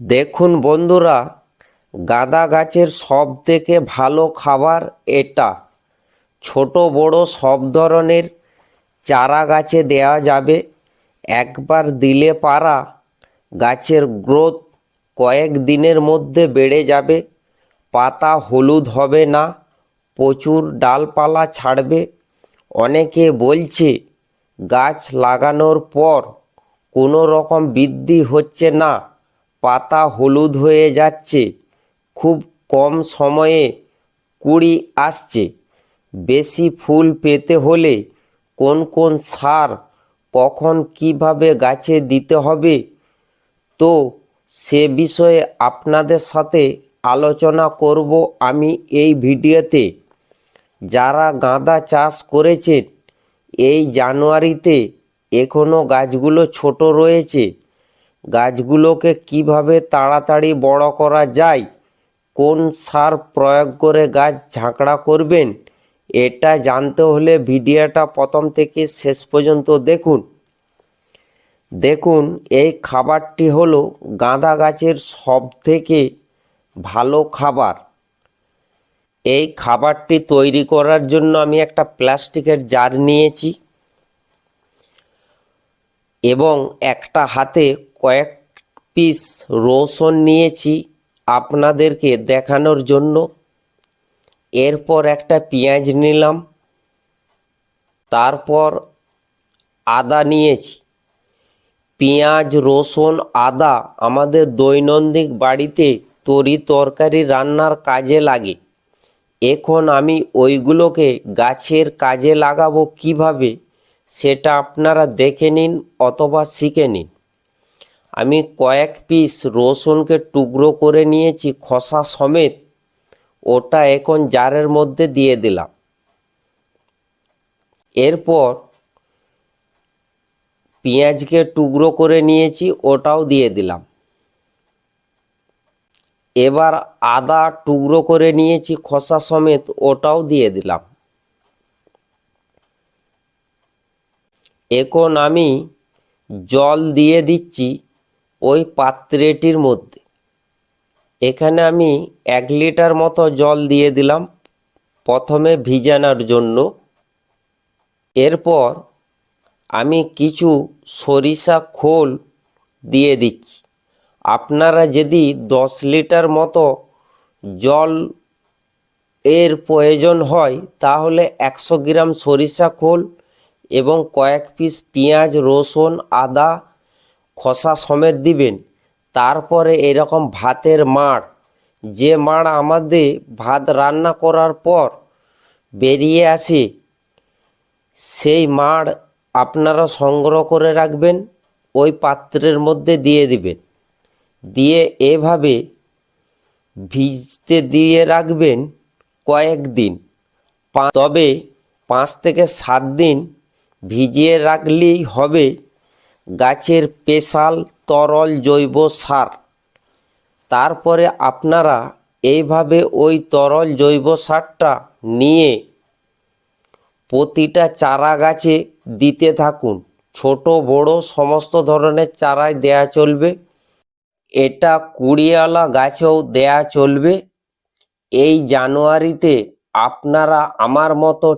দেখুন বন্ধুরা, গাঁদা গাছের সব থেকে ভালো খাবার এটা। ছোট বড় সব ধরনের চারা গাছে দেওয়া যাবে। একবার দিলে পারা গাছের গ্রোথ কয়েক দিনের মধ্যে বেড়ে যাবে। পাতা হলুদ হবে না, প্রচুর ডালপালা ছাড়বে। অনেকে বলছে, গাছ লাগানোর পর কোনো রকম বৃদ্ধি হচ্ছে না। পাতা হলুদ হয়ে যাচ্ছে। খুব কম সময়ে কুড়ি আসছে। বেশি ফুল পেতে হলে কোন কোন সার কখন কীভাবে গাছে দিতে হবে? তো সে বিষয়ে আপনাদের সাথে আলোচনা করব আমি এই ভিডিওতে। যারা গাঁদা চাষ করেছেন, এই জানুয়ারিতে এখনও গাছগুলো ছোট রয়েছে। গাছগুলোকে কীভাবে তাড়াতাড়ি বড় করা যায়? কোন সার প্রয়োগ করে গাছ ঝাঁকড়া করবেন? এটা জানতে হলে ভিডিওটা প্রথম থেকে শেষ পর্যন্ত দেখুন। দেখুন, এই খাবারটি হলো গাঁদা গাছের সব থেকে ভালো খাবার। এই খাবারটি তৈরি করার জন্য আমি একটা প্লাস্টিকের জার নিয়েছি। এবং একটা হাতে কয়েক পিস রসুন নিয়েছি আপনাদেরকে দেখানোর জন্য। এরপর একটা পেঁয়াজ নিলাম। তারপর আদা নিয়েছি। পেঁয়াজ, রসুন, আদা আমাদের দৈনন্দিন বাড়িতে তরি তরকারি রান্নার কাজে লাগে। এখন আমি ওইগুলোকে গাছের কাজে লাগাবো কীভাবে? সেটা আপনারা দেখে নিন অথবা শিখে নিন। আমি কয়েক পিস রসুনকে টুকরো করে নিয়েছি খসা সমেত, ওটা এখন জারের মধ্যে দিয়ে দিলাম। এরপর পেঁয়াজকে টুকরো করে নিয়েছি, ওটাও দিয়ে দিলাম। এবার আদা টুকরো করে নিয়েছি খসা সমেত, ওটাও দিয়ে দিলাম। এখন আমি জল দিয়ে দিচ্ছি ওই পাত্রেটির মধ্যে। এখানে আমি এক লিটার মতো জল দিয়ে দিলাম প্রথমে ভিজানোর জন্য। এরপর আমি কিছু সরিষা খোল দিয়ে দিচ্ছি। আপনারা যদি দশ লিটার মতো জল এর প্রয়োজন হয়, তাহলে একশো গ্রাম সরিষা খোল এবং কয়েক পিস পেঁয়াজ, রসুন, আদা, খোসা সমেত দিবেন। তারপরে এরকম ভাতের মাড়। যে মাড় আমাদের ভাত রান্না করার পর বেরিয়ে আসে, সেই মাড় আপনারা সংগ্রহ করে রাখবেন, ওই পাত্রের মধ্যে দিয়ে দিবেন। দিয়ে এভাবে ভিজতে দিয়ে রাখবেন কয়েক দিন তবে পাঁচ থেকে সাত দিন ভিজিয়ে রাখলেই হবে। গাছের পেশাল তরল জৈব সার। তারপরে আপনারা এইভাবে ওই তরল জৈব সারটা নিয়ে প্রতিটা চারা গাছে দিতে থাকুন। ছোট, বড়, সমস্ত ধরনের চারায় দেয়া চলবে। এটা কুড়িওয়ালা গাছেও দেয়া চলবে। এই জানুয়ারিতে আপনারা আমার মতো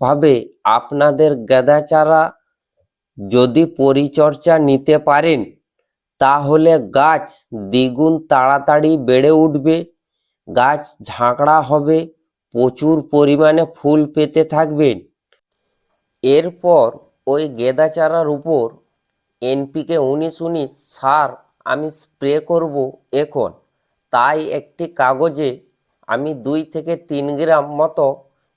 ঠিকঠাকভাবে আপনাদের গাঁদা চারা যদি পরিচর্যা নিতে পারেন, তাহলে গাছ দ্বিগুণ তাড়াতাড়ি বেড়ে উঠবে, গাছ ঝাঁকড়া হবে, প্রচুর পরিমাণে ফুল পেতে থাকবেন। এরপর ওই গেঁদা চারার উপর এনপিকে উনিশ উনিশ সার আমি স্প্রে করব এখন। তাই একটি কাগজে আমি দুই থেকে তিন গ্রাম মতো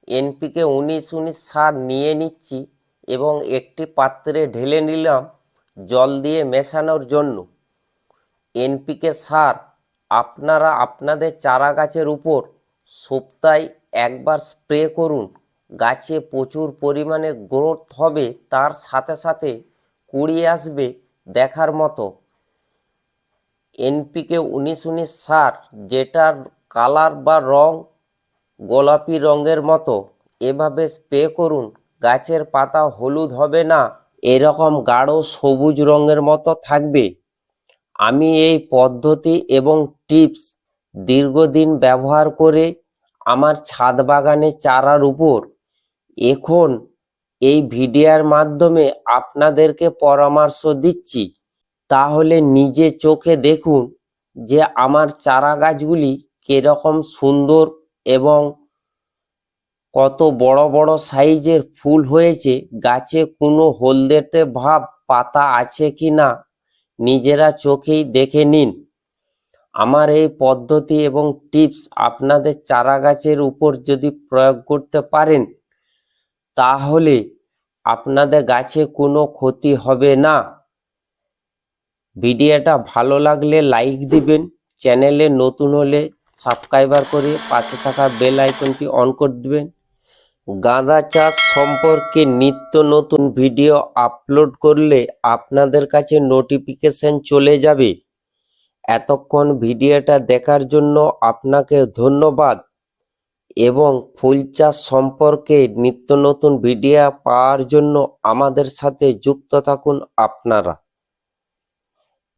এনপিকে উনিশ উনিশ সার নিয়ে নিচ্ছি এবং একটি পাত্রে ঢেলে নিলাম জল দিয়ে মেশানোর জন্য। এনপিকে সার, আপনারা আপনাদের চারা গাছের উপর সপ্তাহে একবার স্প্রে করুন। গাছে প্রচুর পরিমাণে গ্রোথ হবে, তার সাথে সাথে কুড়ি আসবে দেখার মতো। এনপিকে উনিশ উনিশ সার, যেটার কালার বা রং গোলাপি রঙের মতো। এভাবে স্প্রে করুন, গাছের পাতা হলুদ হবে না, এরকম গাঢ় সবুজ রঙের মতো থাকবে। আমি এই পদ্ধতি এবং টিপস দীর্ঘদিন ব্যবহার করে আমার ছাদ বাগানে চারার উপর। এখন এই ভিডিওর মাধ্যমে আপনাদেরকে পরামর্শ দিচ্ছি। তাহলে নিজে চোখে দেখুন যে আমার চারা গাছগুলি কীরকম সুন্দর এবং কত বড় বড় সাইজের ফুল হয়েছে, গাছে কোনো হলদেটে ভাব, পাতা আছে কি না, নিজেরা চোখেই দেখে নিন। আমার এই পদ্ধতি এবং টিপস আপনাদের চারা গাছের উপর যদি প্রয়োগ করতে পারেন, তাহলে আপনাদের গাছে কোনো ক্ষতি হবে না। ভিডিওটা ভালো লাগলে লাইক দিবেন, চ্যানেলে নতুন হলে সাবস্ক্রাইবার করে পাশে থাকা বেল আইকনটি অন করে দিবেন। গাঁদা চাষ সম্পর্কে নিত্য নতুন ভিডিও আপলোড করলে আপনাদের কাছে নোটিফিকেশন চলে যাবে। এতক্ষণ ভিডিওটা দেখার জন্য আপনাকে ধন্যবাদ এবং ফুল চাষ সম্পর্কে নিত্য নতুন ভিডিও পাওয়ার জন্য আমাদের সাথে যুক্ত থাকুন আপনারা।